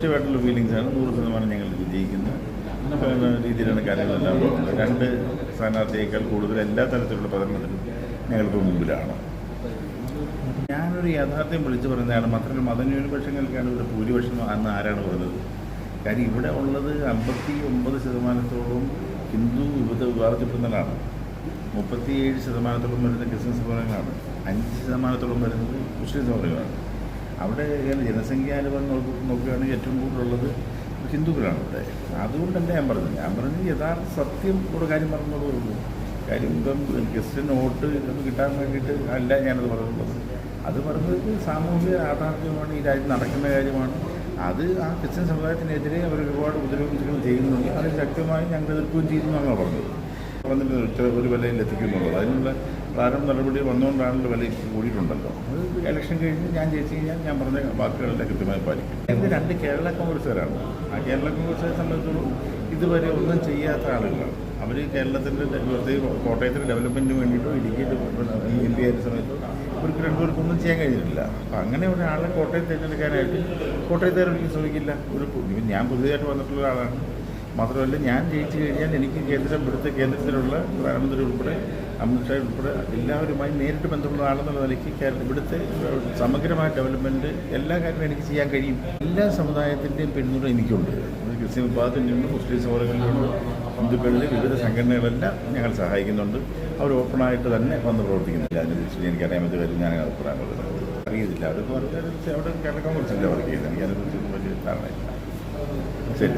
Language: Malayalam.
പോസിറ്റീവായിട്ടുള്ള ആണ്. നൂറ് ശതമാനം ഞങ്ങൾ വിജയിക്കുന്ന. രീതിയിലാണ് കാര്യങ്ങളെല്ലാം രണ്ട് സ്ഥാനാർത്ഥിയേക്കാൾ കൂടുതൽ എല്ലാ തരത്തിലുള്ള പ്രചരണത്തിനും ഞങ്ങൾക്ക് മുമ്പിലാണ്. ഞാനൊരു യാഥാർത്ഥ്യം വിളിച്ചു പറയുന്നതാണ് മാത്രമല്ല മതന്യൂനപക്ഷങ്ങൾക്കാണ് ഇവിടെ ഭൂരിപക്ഷം അന്ന് ആരാണ് പറഞ്ഞത്? കാര്യം ഇവിടെ ഉള്ളത് അമ്പത്തി ഒമ്പത് ശതമാനത്തോളം ഹിന്ദു വിവിധ വിഭാഗത്തിൽപ്പെടുന്നതാണ് മുപ്പത്തിയേഴ് ശതമാനത്തോളം വരുന്നത് ക്രിസ്ത്യൻ സമുദായങ്ങളാണ് അഞ്ച് ശതമാനത്തോളം വരുന്നത് മുസ്ലിം സഹോദരങ്ങളാണ്. അവിടെ ജനസംഖ്യാനുപാതം നോക്കി നോക്കുകയാണെങ്കിൽ ഏറ്റവും കൂടുതലുള്ളത് ഹിന്ദുക്കളാണ് ഇവിടെ. അതുകൊണ്ടല്ല ഞാൻ പറഞ്ഞത്. ഞാൻ പറഞ്ഞത് യഥാർത്ഥ സത്യം കൂടെ കാര്യം പറഞ്ഞതേ ഉള്ളൂ. കാര്യം ഇപ്പം ക്രിസ്ത്യൻ വോട്ട് ഇതൊന്നും കിട്ടാൻ വേണ്ടിയിട്ട് അല്ല ഞാനത് പറഞ്ഞുള്ളത്. അത് പറഞ്ഞത് സാമൂഹിക യാഥാർത്ഥ്യമാണ് ഈ രാജ്യത്ത് നടക്കുന്ന കാര്യമാണ്. അത് ആ ക്രിസ്ത്യൻ സമുദായത്തിനെതിരെ അവർ ഒരുപാട് ഉപദ്രവങ്ങൾ ചെയ്യുന്നുണ്ട്. അത് ശക്തമായി ഞങ്ങൾ എതിർക്കുകയും ചെയ്യുന്നു എന്നാണ് പറഞ്ഞത്. പറഞ്ഞിട്ട് ഇത്ര ഒരു വിലയിൽ എത്തിക്കുന്നുള്ളത്. അതിനുള്ള പ്രാരംഭ നടപടി വന്നുകൊണ്ടാണല്ലോ വില കൂടിയിട്ടുണ്ടല്ലോ. അത് ഇലക്ഷൻ കഴിഞ്ഞ് ഞാൻ ജയിച്ചു കഴിഞ്ഞാൽ ഞാൻ പറഞ്ഞ വാക്കുകളെല്ലാം കൃത്യമായി പാലിക്കും. ഇത് രണ്ട് കേരള കോൺഗ്രസ്സുകാരാണ്. ആ കേരള കോൺഗ്രസ്സുകാരെ സംബന്ധിച്ചോളം ഇതുവരെ ഒന്നും ചെയ്യാത്ത ആളുകളാണ്. അവർ കേരളത്തിന്റെ പ്രത്യേക കോട്ടയത്തിന്റെ ഡെവലപ്മെന്റിന് വേണ്ടിയിട്ടോ ഇടുക്കിയിട്ട് ഈ എം പി ആയിരുന്ന സമയത്തോ ഇവർക്ക് രണ്ടുപേർക്കും ഒന്നും ചെയ്യാൻ കഴിഞ്ഞിട്ടില്ല. അപ്പം അങ്ങനെ ഒരാളെ കോട്ടയത്ത് തിരഞ്ഞെടുക്കാനായിട്ട് കോട്ടയത്തുകാർ ശ്രമിക്കില്ല. ഒരു ഞാൻ പുതിയതായിട്ട് വന്നിട്ടുള്ള ആളാണ് മാത്രമല്ല ഞാൻ ജയിച്ചു കഴിഞ്ഞാൽ എനിക്ക് കേന്ദ്രം ഇവിടുത്തെ കേന്ദ്രത്തിലുള്ള പ്രധാനമന്ത്രി ഉൾപ്പെടെ അമിത്ഷാ ഉൾപ്പെടെ എല്ലാവരുമായി നേരിട്ട് ബന്ധമുള്ള ആളെന്നുള്ള നിലയ്ക്ക് ഇവിടുത്തെ സമഗ്രമായ ഡെവലപ്മെന്റ് എല്ലാ കാര്യങ്ങളും എനിക്ക് ചെയ്യാൻ കഴിയും. എല്ലാ സമുദായത്തിന്റെയും പിന്തുണ എനിക്കുണ്ട്. ക്രിസ്ത്യൻ വിഭാഗത്തിന്റെ നിന്നും മുസ്ലിം സഹോദരങ്ങളുണ്ട് ഹിന്ദുക്കളിലെ വിവിധ സംഘടനകളെല്ലാം ഞങ്ങൾ സഹായിക്കുന്നുണ്ട്. അവർ ഓപ്പണായിട്ട് തന്നെ വന്ന് പ്രവർത്തിക്കുന്നില്ല അതിനെക്കുറിച്ച് എനിക്കറിയാമത്തെ കാര്യം ഞാൻ അഭിപ്രായം പറയുന്നത്. അറിയത്തില്ല. അവർക്ക് പറഞ്ഞാൽ അവിടെ കേരള കോൺഗ്രസിന്റെ വർക്ക് ചെയ്യുന്നത് എനിക്കതിനെക്കുറിച്ച് വലിയ ധാരണയില്ല. ശരി.